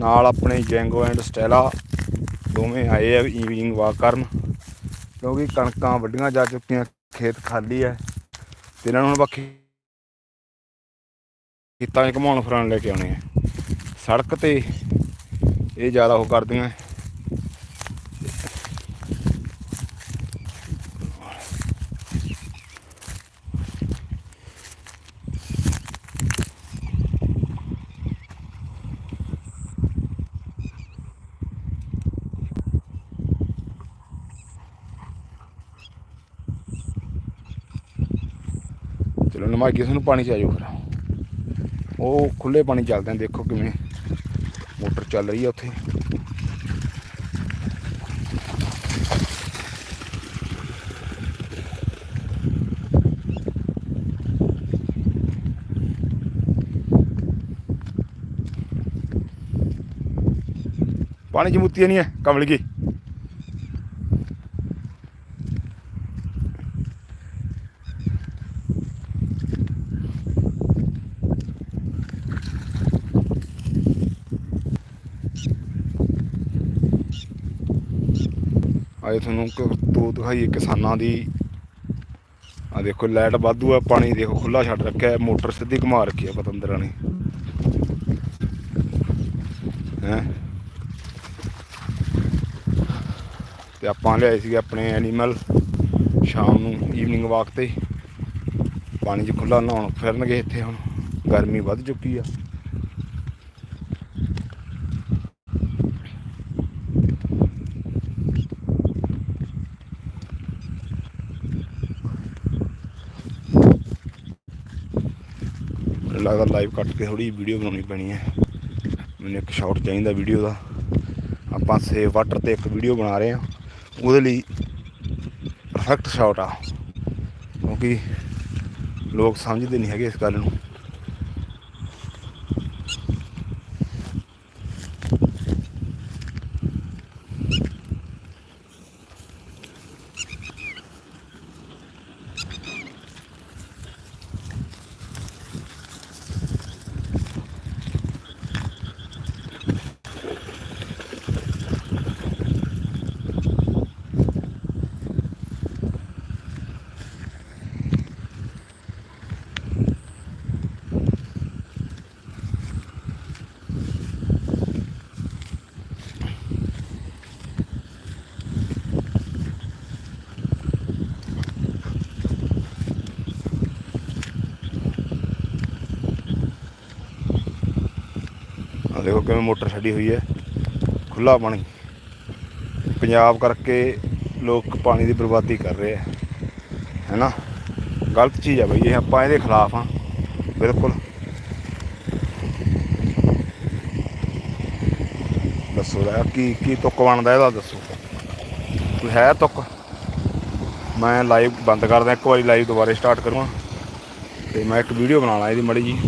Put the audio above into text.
ਨਾਲ ਆਪਣੇ ਜੈਂਗੋ and Stella ਦੋਵੇਂ ਆਏ ਆ ਈਵਨਿੰਗ ਵਾਕ ਕਰਨ, ਕਿਉਂਕਿ ਕਣਕਾਂ ਵੱਡੀਆਂ ਜਾ ਚੁੱਕੀਆਂ, ਖੇਤ ਖਾਲੀ ਹੈ ਤੇ ਇਹਨਾਂ ਨੂੰ ਹੁਣ ਬਾਕੀ ਖੇਤਾਂ 'ਚ ਘਮਾਉਣ ਫਿਰਾਉਣ ਲੈ ਕੇ ਆਉਣੇ ਆ। ਸੜਕ ਤੇ ਇਹ ਜ਼ਿਆਦਾ ਉਹ ਕਰਦੀਆਂ। ਚਲੋ ਨਮਾਈ ਕਿਸੇ ਨੂੰ ਪਾਣੀ ਚ ਆ ਜਾਓ ਫਿਰ। ਉਹ ਖੁੱਲੇ ਪਾਣੀ ਚੱਲਦੇ ਆ, ਦੇਖੋ ਕਿਵੇਂ ਮੋਟਰ ਚੱਲ ਰਹੀ ਆ ਉੱਥੇ। ਪਾਣੀ ਚ ਮੁੱਤੀ ਨਹੀਂ ਹੈ ਕਮਲ ਗਈ ਆਏ ਤੁਹਾਨੂੰ ਕਰਤੂਤ ਦਿਖਾਈਏ ਕਿਸਾਨਾਂ ਦੀ। ਆ ਦੇਖੋ, ਲਾਈਟ ਵਾਧੂ ਆ, ਪਾਣੀ ਦੇਖੋ ਖੁੱਲਾ ਛੱਡ ਰੱਖਿਆ ਮੋਟਰ ਸਿੱਧੀ ਘੁਮਾ ਰੱਖੀ ਆ ਪਤੰਦਰਾਂ ਨੇ। ਹੈ? ਤੇ ਆਪਾਂ ਲਿਆਏ ਸੀਗੇ ਆਪਣੇ ਐਨੀਮਲ ਸ਼ਾਮ ਨੂੰ ਈਵਨਿੰਗ ਵਾਕ ਤੇ। ਪਾਣੀ 'ਚ ਖੁੱਲਾ ਨਹਾਉਣ ਫਿਰਨਗੇ ਇੱਥੇ ਹੁਣ, ਗਰਮੀ ਵੱਧ ਚੁੱਕੀ ਆ ਮੈਨੂੰ ਲੱਗਦਾ ਲਾਈਵ ਕੱਟ ਕੇ ਥੋੜੀ ਵੀਡੀਓ ਬਣਾਉਣੀ ਪੈਣੀ ਹੈ। ਮੈਨੂੰ ਇੱਕ ਸ਼ਾਟ ਚਾਹੀਦਾ ਵੀਡੀਓ ਦਾ। ਆਪਾਂ ਸੇਵ ਵਾਟਰ ਤੇ ਇੱਕ ਵੀਡੀਓ ਬਣਾ ਰਹੇ ਹਾਂ। ਉਹਦੇ ਲਈ ਪਰਫੈਕਟ ਸ਼ਾਟ ਆ। ਕਿਉਂਕਿ ਲੋਕ ਸਮਝਦੇ ਨਹੀਂ ਹੈਗੇ ਇਸ ਗੱਲ ਨੂੰ। ਆ ਦੇਖੋ ਕਿਵੇਂ ਮੋਟਰ ਛੱਡੀ ਹੋਈ ਹੈ। ਖੁੱਲਾ ਪਾਣੀ। ਪੰਜਾਬ ਕਰਕੇ ਲੋਕ ਪਾਣੀ ਦੀ ਬਰਬਾਦੀ ਕਰ ਰਹੇ ਹੈ। ਹੈਨਾ? ਗਲਤ ਚੀਜ਼ ਆ ਬਈ, ਇਹ ਆਪਾਂ ਇਹਦੇ ਖਿਲਾਫ ਆ ਬਿਲਕੁਲ। ਦੱਸੋ ਦਾ ਕੀ ਕੀ ਤੁੱਕ ਬਣਦਾ ਇਹਦਾ ਦੱਸੋ। ਕੋਈ ਹੈ ਤੁੱਕ? ਮੈਂ ਲਾਈਵ ਬੰਦ ਕਰਦਾ, ਇੱਕ ਵਾਰੀ ਲਾਈਵ ਦੁਬਾਰੇ ਸਟਾਰਟ ਕਰੂੰਗਾ ਤੇ ਮੈਂ ਇੱਕ ਵੀਡੀਓ ਬਣਾਉਣਾ ਇਹਦੀ ਮੜੀ ਜੀ